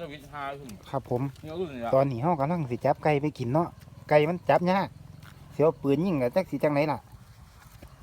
จะวิทย์หาขึ้นครับผม เนี่ยรุ่นนี่ละตอนนี้เฮากำลังสิจับไก่ไปกินเนาะไก่มันจับยากเสียวปืนยิงกับจักสิจังไหนล่ะ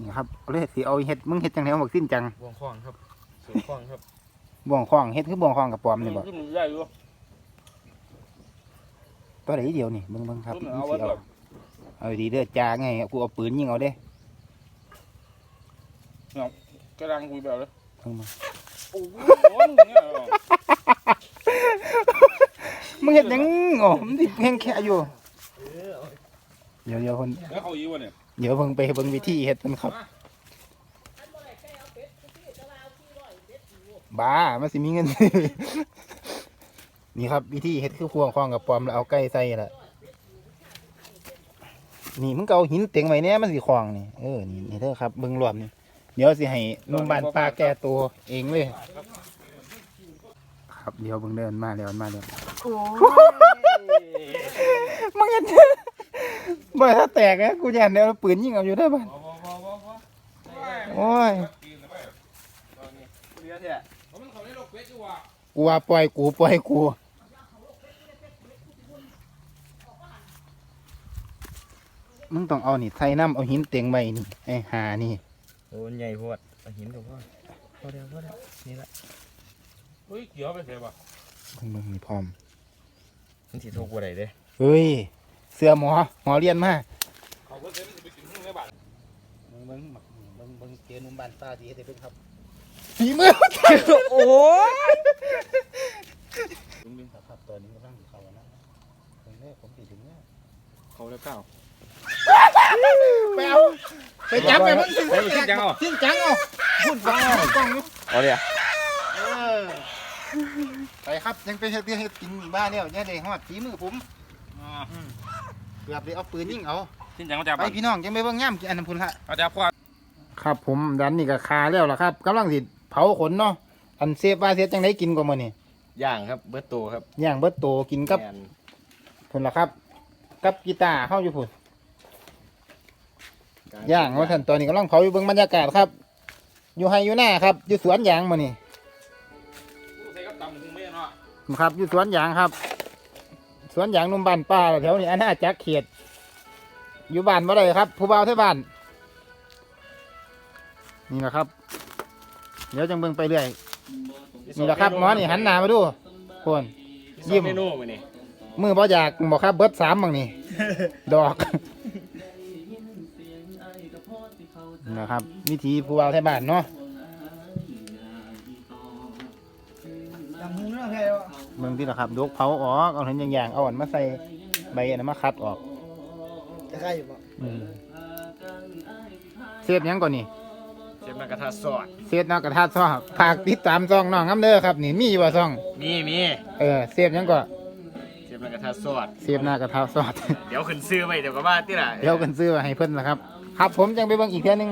นี่ครับเอาเลยสิเอาเฮ็ดมึงเฮ็ดจังไหนเอาบักสิ้นจังบ่วงคล้องครับเสือคล้องครับบ่วงคล้องเฮ็ดคือบ่วงคล้องกับปอมนี่บ่รุ่นใหญ่อยู่ตัวไหนเดียวนี่เบิ่งเบิ่งครับรุ่นมึงเอาสิไว้เอาแบบเอาดีเด้อจ้าไงกูเอาปืนยิงเอาเด้กำลังคุยแบบเลยเบิ่งมาโอ้โหเนี่ยเหรอ มึงเฮ็ดหยังโอ้มันสิแห้งแค่อยู่ เดี๋ยวเดี๋ยวคนแล้วเขาอีวะเนี่ยเดี๋ยวเบิ่งไปเบิ่งวิธีเฮ็ดมันครับ บ้ามันสิมีเงินซื้อนี่ครับ วิธีเฮ็ดคือพวงคล้องกับปอมแล้วเอาไก่ใส่ละนี่มึงก็เอาหินเต็งไว้เนี่ยมันสิคล้องนี่เออนี่นี่เด้อครับเบิ่งรวมนี่เดี๋ยวสิให้หนุ่มบ้านป้าแก้ตัวเองเลย ครับเดี๋ยวเบิ่งเดินมาแล้วมาแล้วมึงเห็นบ่ถ้าแตกนะกูยันเดี๋ยวเอาปืนยิงเอาอยู่ได้อบ้านพอพอพอพอโอ้ยเรียเถอะมันเขาได้ลกเป็ดอยู่ว่ะกูว่าปล่อยกูปล่อยกูมึงต้องเอานี่ใส่น้ำเอาหินเตียงไว้นี่ไอ้หานี่โอ้ใหญ่โพดเอาหินถูกพ่อพอเดียวพอเดียวนี่ละ เฮ้ยเกี่ยวไปเสียป่ะเบิ่งเบิ่งนี่พร้อมมันสิถูกกว่าใดเด้เฮ้ย เสื้อหมอ หมอเรียนมาเขาก็เต็มไปกินข้างในบ้านเบิ่งเบิ่งเบิ่งเบิ่งเจนุ่มบ้านป้าดีให้ได้เบิ่งครับฝีมือโอ้ยดึงดึงครับครับตอนนี้กำลังเข้านะเบิ่งเด้อผมสิดึงเนี่ยเขาแล้วเก้าไปเอาไปจับไปมันไปสิ้นจังเอาสิ้นจังเอาพูดฟังเอากล้องอยู่เอาเดี๋ยวเออ ไปครับยังเป็นเฮ็ดเฮ็ดกินอีบ้าเนี่ยยังได้ฮอดฝีมือผมเกือบได้เอาปืนยิงเอาสิ้นจังมาจับไปพี่น้องยังไม่เบิ่งย่ำกินอันนั้นพุ่นละมาจับควาครับผมดันนี่ก็คาแล้วล่ะครับกำลังสิเผาขนเนาะอันเซฟว่าเซฟจังไดกินกว่ามื้อนี่ย่างครับเบิดโตครับย่างเบิดโตกินกับแม่นพุ่นล่ะครับ กับกีตาร์เฮาอยู่พุ่นย่างว่าท่านตอนนี้กำลังเผาอยู่เบิ่งบรรยากาศครับ อยู่ไห้อยู่หน้าครับ อยู่สวนยางมื้อนี่ ครับอยู่สวนยางครับ สวนยางหนุ่มบ้านป้าแถวนี้อันน่าจักเขียด อยู่บ้านบ่ได้ครับ ผู้บ่าวเท่บ้าน นี่แหละครับ เดี๋ยวจังเบิ่งไปเรื่อย นี่แหละครับหมอนี่หันหน้ามาดูคนยิ้ยิ้มมเมนูมื้อนี้มือบ่อยากบอกครับเบิดสามบางนี่ดอกนี่นะครับ วิธีผู้บ่าวเท่บ้านเนาะ วะเบิ่งที่ละครับยกเผาออกเอาเห็นอย่างๆเอาอันมาใส่ใบอันนั้นมาคัดออกจะใครอยู่ปะอืมเสียบหยังก่อนนี่เสียบมากระทะซอสเสียบนอกกระทะซ่องฝากติดตามซ่องน้องน้ำเด้อครับ นี่มีอยู่ว่าซ่อง มีมีเออเสียบหยังก็เสียบมากระทะซอสเสียบหน้ากระทะซอสเดี๋ยวขึ้นซื้อไว้เดี๋ยวก็ว่าติล่ะเดี๋ยวกันซื้อมาให้เพิ่นละครับ ครับผมจังไปเบิ่งอีกเทื่อนึง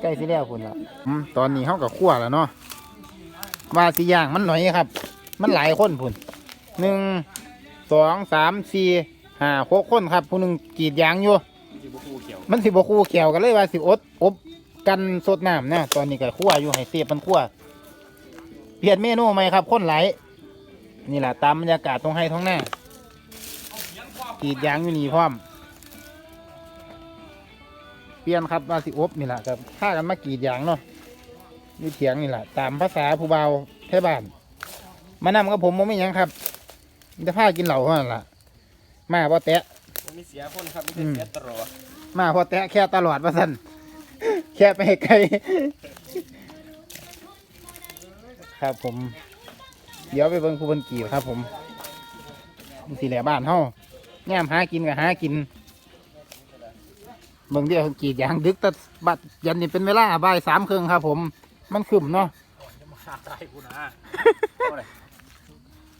ใกล้สิแล้วพุ่นละอืมตอนนี้เฮาก็คั่วแล้วเนาะว่าสิย่างมันหน่อยครับ มันหลายคนพุ่นหนึ่งสองสามสี่ห้าหกคนครับ ผู้หนึงกรีดยางอยู่สิบ่คู่เขียวมันสิบ่คู่แขวกันเลยว่าสิอดอบกันสดน้ำนะตอนนี้ก็คั่วอยู่ให้เสียบมันคั่วเปลี่ยนเมนูใหม่ครับคนหลายนี่แหละตามบรรยากาศตรงให้ท้องหน้ากรีดยางอยู่นี่พร้อม เปลี่ยนครับว่าสิอบนี่แหละครับพากันมากรีดยางเนาะอยู่เถียงนี่แหละตามภาษาผู้เบาเทบ้าน มานำกับผมผมไม่ยังครับมีแต่พากินเหล่าเท่านั้นล่ะ มาบ่แตะบ่มีเสียคนครับมีแต่เสียตลอดมาพอแตะแค่ตลอดว่าสันแค่ไปให้ไกลครับผม เดี๋ยวไปเบิ่งผู้เบิ่งกีบครับ ผมสีแหล่บ้านเฮาแง่มหากินกับหากินเบิ่งเดียวกรีดยางดึกแตัดบัดยันนี่เป็นเวลาบ่ายสามครึ่งครับ ผม มันขึ้นเนาะขาดใจกู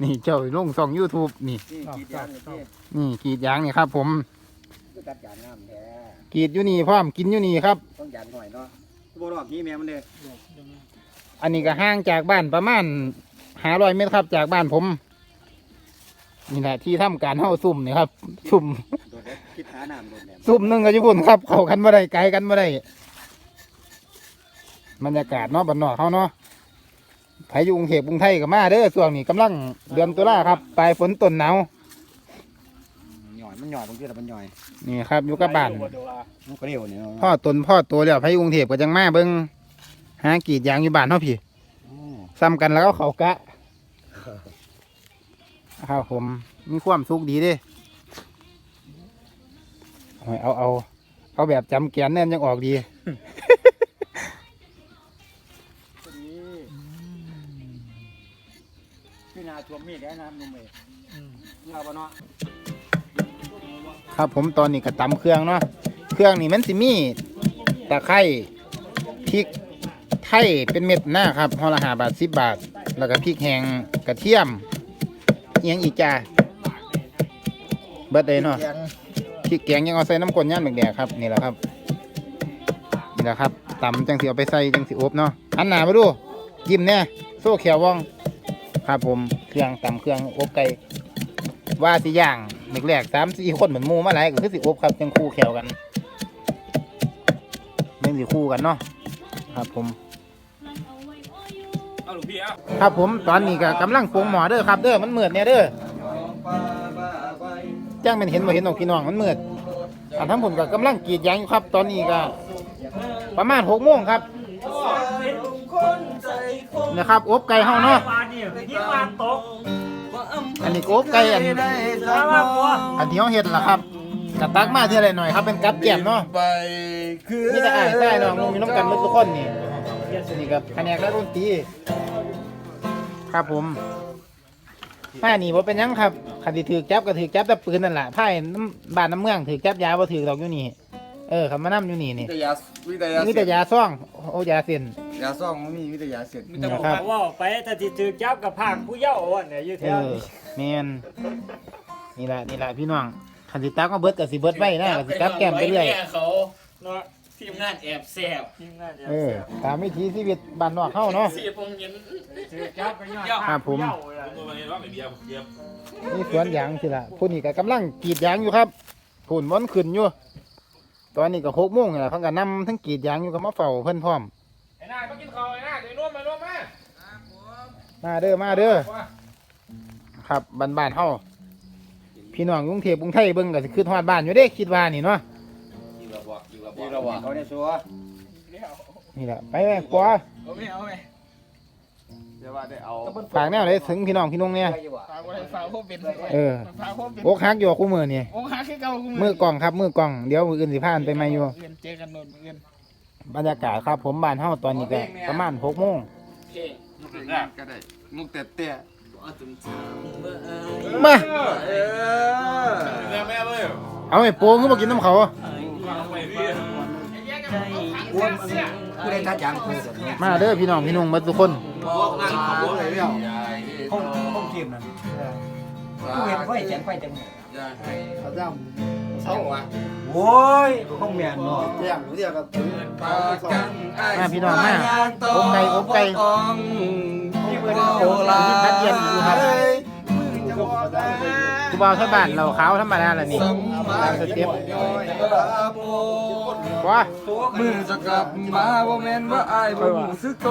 นะนี่เจ้าลงส่อง YouTube นี่ นี่กีดยางนี่ที่นี่กรีดยางนี่ครับ ผมก็ตัดยางงามแท้กรีดอยู่นี่พร้อมกินอยู่นี่ครับ ต้องยางหน่อยเนาะบรอกนี้แม่มันเลยอันนี้ก็ห่างจากบ้านประมาณหาร้อยเมตรครับ จากบ้านผม นี่แหละที่ทำการเฮาซุ่มนี่ครับ ซุ่มโดดเด็ดคิดหาน้ำโดดแหนมซุ่มหนึงก็ญี่ปุ่นครับ เข้ากันบ่ได้ไกลกันบ่ได้บรรยากาศเนาะบ้านนอกเฮาเนาะ พายุกรุงเทพกรุงไทยก็มาเด้อช่วงนี้กำลังเดือนตุลาครับปลายฝนต้นหนาวหน่อยมันหน่อยบางทีเรามันหน่อยนี่ครับอยู่กับบ้านมันก็เร็วเนี่ยพ่อตนพ่อตัวแล้วพายุกรุงเทพก็จังมาเบิ่งหากรีดยางอยู่บ้านเฮาพี่ซ้ำกันแล้วก็เขากะครับผมมีความสุขดีเด้เอาเอาเอาเอาแบบจำแกนแน่นยังออกดี ท่วมมีดได้น้ำนุ่มเลยเราบ่เนาะครับผมตอนนี้ก็ตำเครื่องเนาะเครื่องนี่มันสิมีตะไคร้พริกไทยเป็นเม็ดหน้าครับห่อละหาบาทสิบบาท แล้วก็พริกแห้งกระเทียมเอียงอีกจ้าเบิดเลยเนาะพริกแกงยังเอาใส่น้ำก้นย่านแดกๆครับนี่แหละครับนี่แหละครับตำจังสิเอาไปใส่จังสิอบเนาะอันหนามาดูยิ้มแน่โซ่เขียวว่องครับผมเค รื่องตำเครื่องอบไก่ว่าสิย่างแรกๆสามสี่คนเหมือนหมูมาหลายก็คือสิอบครับจังคู่แขวกันยังสิคู่กันเนาะครับผมเอาหลวงพี่เอาครับผมตอนนี้ก็กำลังปรุงหมอเด้อครับเด้อมันมืดเนี่ยเด้อจ้างเป็นเห็นบ่เห็นดอกพี่น้องมันมืดอันทั้งผมก็กำลังกรีดยางอยู่ครับ ตอนนี้ก็ประมาณหกโมงครับ นะครับอบไก่เฮาเนาะปลานี่ยิ่งมาตกอันนี้ก็อบไก่อันแล้วว่าบัวอันที่เขาเห็ดล่ะครับกระตักมาเท่าไรหน่อยครับเป็นกับแก้มเนาะไปคือนี่จะอ่านใช่น้องนุ่งมีน้องกันหมดทุกคนนี่นี่กับแผนกและดนตรีครับผมผ้านี่ว่าเป็นหยังครับขันที่ถือจับก็ถือจับแต่ปืนนั่นแหละผ้าน้ำบ้านน้ำเมืองถือจับยาบ่ถือดอกอยู่นี่ เออคำมานั่อยู่นี่นี่วิทยาวิทยามีแต่ยาซ่องโอ้ยาเส้น ยาซ่องมันมีวิทยาเสร็จนะครับว่าไปแต่ที่ถือจับกับภาคผู้เย้าอะเนี่ยอยู่แถเอวอนี้แมนนี่แหละนี่แหละพี่น้องขันที่ตักก็เบิดกับสิเบิดไว้นะกับสิจับแก้มไปเรื่อยเขาเนาะทีมงานแอบแซบทีมงานเนี่ยเออ ตามวิถีชีวิตบ้านนอกเข้าเนาะ สี่โมงเย็นถือจับไปย้อนครับผมผู้เย้าอะนี่สวนยางสิละผู้นี้ก็กำลังกรีดยางอยู่ครับผุ่นวันขึ้นอยู่ ตอนนี้ก็หกโมงนี่แหละเขาก็นำทั้งกรีดยางอยู่ก็มาเฝ้าเพิ่นพร้อม ไอ้นายมากินข้าวไอ้นายเดี๋ยวร่วมมาร่วมมามาเด้อมาเด้อครับบ้านบ้านๆเฮาพี่น้องกรุงเทพกรุงไทยเบิ่งก็สิขึ้นฮอดบ้านอยู่เด้คิดว่านี่เนาะอยู่ระบอกอยู่ระบอนี่กเราว่าเขาเนี่ยชัวนี่แหละไปแม่ปัวเอาไหมเอาไหมเดี๋ยวว่าได้เอาฝากแนวเลยถึงพี่น้องพี่น้องเนี่ยฝากไว้ฝากพวกเป็นเออฝากพวกเป็นโอกหักอยู่คู่มือนี่โอ้หาคือเก่ากูมือกล่องครับมือกล่องเดี๋ยวมืออื่นสิพานไปใหม่อยู่เงินเจอกันโน่นเงิน บรรยากาศครับผมบ้านเฮาตอนนี้ก็ประมาณหกโมงมุกแต่ก็ได้มุกแต่เตี้ยมาเออแม่แม่เลยเอาไอ้โป้งขึ้นมากินน้ำเขาผู้ได้ตัดยางผู้เสร็จเนี่ยมาเด้อพี่น้องพี่น้องมาทุกคนบอกนั่งขับรถเลยเดียวห้องห้องทีมนั่นผู้เห็นไฟแสงไฟเต็มอย่าให้เขาเจ้าเศร้าวะ โอ้ยห้องแมนเนาะแจ้งเรียกกับปากันมาพี่น้องมาอบไก่อบไก่ที่เปิดโอ้ลาที่พัดเย็นอยู่ครับ กูบอกให้บ้านเราขาวธรรมดาละนี่ตามสเต็ปว้ามือจะกลับมาว่าแม่นว่าอายบ่รู้สึกโต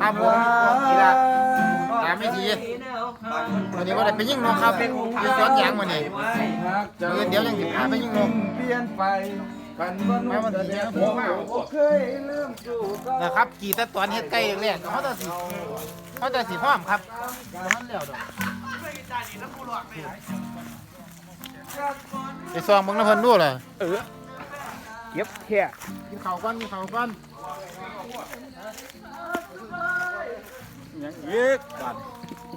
ครับผมนี่ละตามไม่ทีวันนี้ว่าได้ไปยิงนกครับอยู่สวนยางวันนี้เดี๋ยวเดี๋ยวยังสิพาไปยิงนกเปลี่ยนไปกันว่ามาวันนี้ผมมาเคยลืมสู่ก็นะครับกี่ตะตอนเฮ็ดไก่แรกๆเขาจะสิเขาจะสิพร้อมครับมันแล้วดอก ไปซองเบิ่งน้ำเพิ่นดูเหรอเก็บแค่กินข้าวก่อนกินข้าวก่อนยังอีก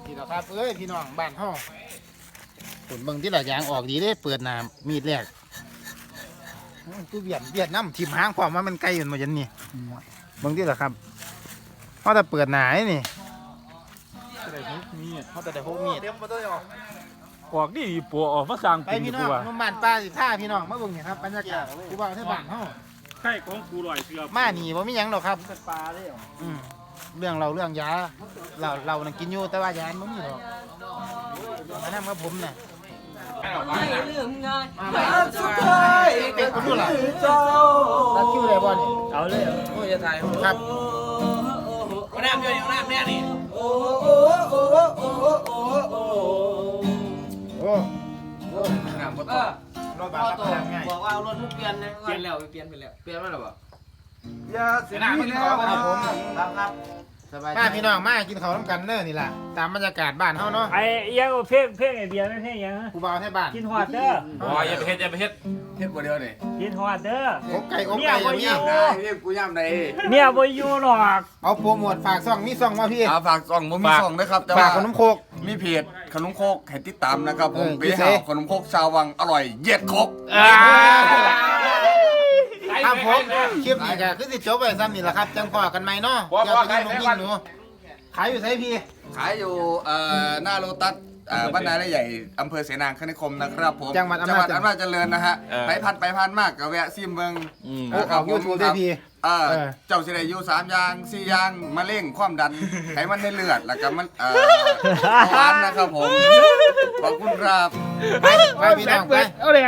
นี่แหละครับเอ้ยพี่น้องบ้านเฮาผลเบิ่งที่ละยางออกดีเด้เปิดหน้ามีดแรกอื้อคือเวียดเวียดน้ำทิมหางความว่ามันไกลอยู่มาจันนี่เบิ่งที่ละครับเขาจะเปิดหน้าไอ้นี่มีเขาจะได้พกมีดออกนี่ปัวออกมาสร้างไปเป็นพี่น้ตัองวนุ่มบ้านป้าสิท่าพี่น้องมาเบิ่งนี่ครับบรรยากาศกูว่าที่บ้านเฮาไข่ของกูลอยเสือมานี่บ่มีหยังหรอกครับปลาเลยเหรออืมเรื่องเราเรื่องยาเราเรานั่งกินอยู่แต่ว่ายามันบ่มีหรอกมานั่งกับผมน่ะสุดท้ายเป็นคนรู้ล่ะเจ้าตัดคิวได้บ่นี่เอาเลยโอ้ยจะถ่ายครับก็ได้น้ำเยอะเอาน้ำแน่นี่ โอ้โอ้โอ้โอ้โอ้โอ้โอ้น้ำก็เอต่ออรถบัสพ่อรับโตทางง่ายบอกว่าเอารถมุกเปลี่ยนนะเปลี่ยนแล้วเปลี่ยนไปแล้วเปลี่ยนมาหรือเปล่าอย่าสิมีแล้วครับผมครับครับสบายมาพี่น้องมากินข้าวน้ำกันเด้อนี่ล่ะตามบรรยากาศบ้านเฮาเนาะไอ้เอียังเพลงเพลงไอเบียร์ไม่เพลงยังผู้บ่าวให้บ้านกินหอดเด้อโอ้ยอย่าไปเฮ็ดอย่าไปเฮ็ด เฮ็ดบ่เดียวนี่กินหอดเด้อ อกไก่อกเมียไก่บ่อย่างอนี้ยู่ได้เฮ็ดกูย่ำได้เมียบ่อยู่หรอกเอาโปรโมทฝากซ่องมีซ่องมาพี่อ่าฝากซองบ่มีซองนะครับแต่ฝาว่ากขนมโคก มีเพจขนมโคกให้ติดตามนะครับผมเออไปอยู่ไสหาขนมโคกชาววังอร่อยเย็ดครกครับผมคลิปนี้ก็คือสิจบไปซ้ำนี่แหละครับ จังพอกันใหม่เนาะอย่าไปยุ่งน้องยิ่งหนูขายอยู่ไสพี่ขายอยู่เอ่อหน้าโลตัส อ่าบ้านนายและใหญ่อำเภอเสนางคณิคมนะครับผมจังหวัดอำจังนาหจวัดอำนาจเจริญนะฮะไปพันไปพันมากก็แวะซิมเมืองโอ้ออกยูทูบได้พี่ เออเออ เจ้าสิได้อยู่สามอย่างสี่อย่างมะเร็งความดันไขมันในเลือดแล้วก็มันเอ่อเบาหวานนะครับผมขอบคุณครับ ไปไปพี่น้องไป เอาเลย